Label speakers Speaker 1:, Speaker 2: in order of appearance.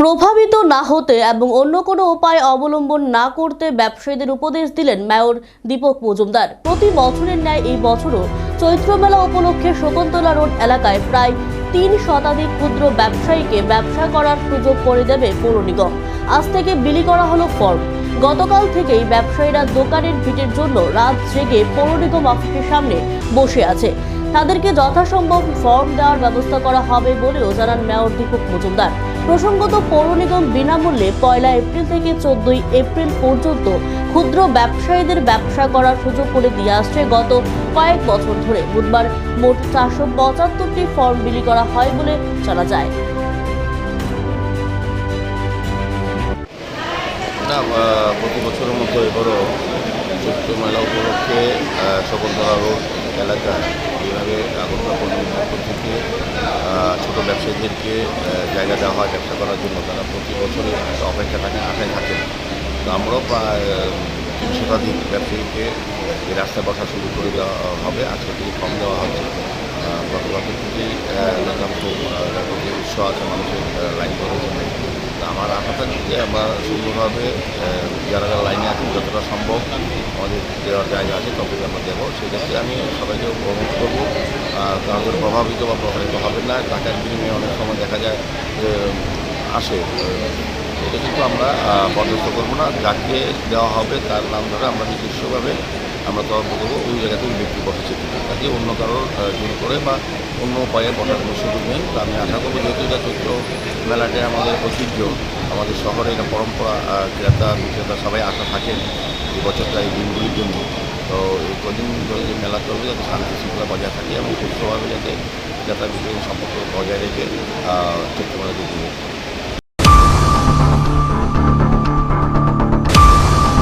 Speaker 1: প্রভাবিত না হতে এবং অন্য কোনো উপায় অবলম্বন না করতে ব্যবসায়ীদের উপদেশ দিলেন মেয়র দীপক মজুমদার। প্রতি বছরের ন্যায় এই বছরও চৈত্র মেলা উপলক্ষে শকুন্তলা রোড এলাকায় প্রায় তিন শতাধিক ক্ষুদ্র ব্যবসায়ীকে ব্যবসা করার সুযোগ করে দেবে পৌর নিগম। আজ থেকে বিলি করা হলো ফর্ম। গতকাল থেকেই ব্যবসায়ীরা দোকানের ভিটের জন্য রাত জেগে পৌর নিগম অফিসের সামনে বসে আছে। তাদেরকে যথাসম্ভব ফর্ম দেওয়ার ব্যবস্থা করা হবে বলেও জানান মেয়র দীপক মজুমদার। প্রসঙ্গত পৌর নিগম বিনামূল্যে পয়লা এপ্রিল থেকে চোদ্দই এপ্রিল পর্যন্ত ক্ষুদ্র ব্যবসায়ীদের ব্যবসা করার সুযোগ করে দিয়ে আসছে গত কয়েক বছর ধরে। বুধবার মোট চারশো পঁচাত্তরটি ফর্ম বিলি করা হয় বলে জানা যায়।
Speaker 2: প্রতি বছরের মতো এবারও চৈত্র মেলা উপলক্ষে শকুন্তলা রোড এলাকায় এইভাবে আগরতলা পর্যন্ত থেকে ছোটো ব্যবসায়ীদেরকে জায়গা দেওয়া হয় ব্যবসা করার জন্য। তারা প্রতি বছরে অপেক্ষা থাকে, আশায় থাকেন। তো আমরাও প্রায় তিন শতাধিক ব্যবসায়ীকে এই রাস্তায় বসা শুরু করে দেওয়া হবে। আজকে থেকে কম দেওয়া হচ্ছে। গতকাল দেখলাম খুব উৎসাহ আছে মানুষের লাইন করেছে তা আমার থাকে যে আমরা সুন্দরভাবে যারা যারা লাইনে আছেন, যতটা সম্ভব আমাদের দেওয়ার জায়গা আছে তবে আমরা দেবো। সেক্ষেত্রে আমি সবাইকে অনুরোধ করব। কাউকে প্রভাবিত বা প্রভাবিত হবে না। টাকার বিনিময়ে অনেক সময় দেখা যায় যে আসে। এটা কিন্তু আমরা বরদাস্ত করব না। যাকে দেওয়া হবে তার নাম ধরে আমরা নিজস্বভাবে আমরা তদন্ত করব, ওই জায়গাতে ওই ব্যক্তি বসেছে। তাকে অন্য কারোর জোর করে বা অন্য উপায়ে বসার কোনো সুযোগ নেই। তো আমি আশা করব যেহেতু এটা চৈত্র মেলাটাই আমাদের ঐতিহ্য, আমাদের শহরে এটা পরম্পরা ক্রেতা, বিক্রেতা সবাই আশা থাকেন এই বছরটা এই দিনগুলির জন্য। তো এই কদিন যে মেলা চলবে, যাতে শান্তি শৃঙ্খলা বজায় থাকে এবং সুস্থভাবে যাতে ক্রেতা বিক্রেতা সম্পর্ক বজায় রেখে চৈত্র মেলাটি করে।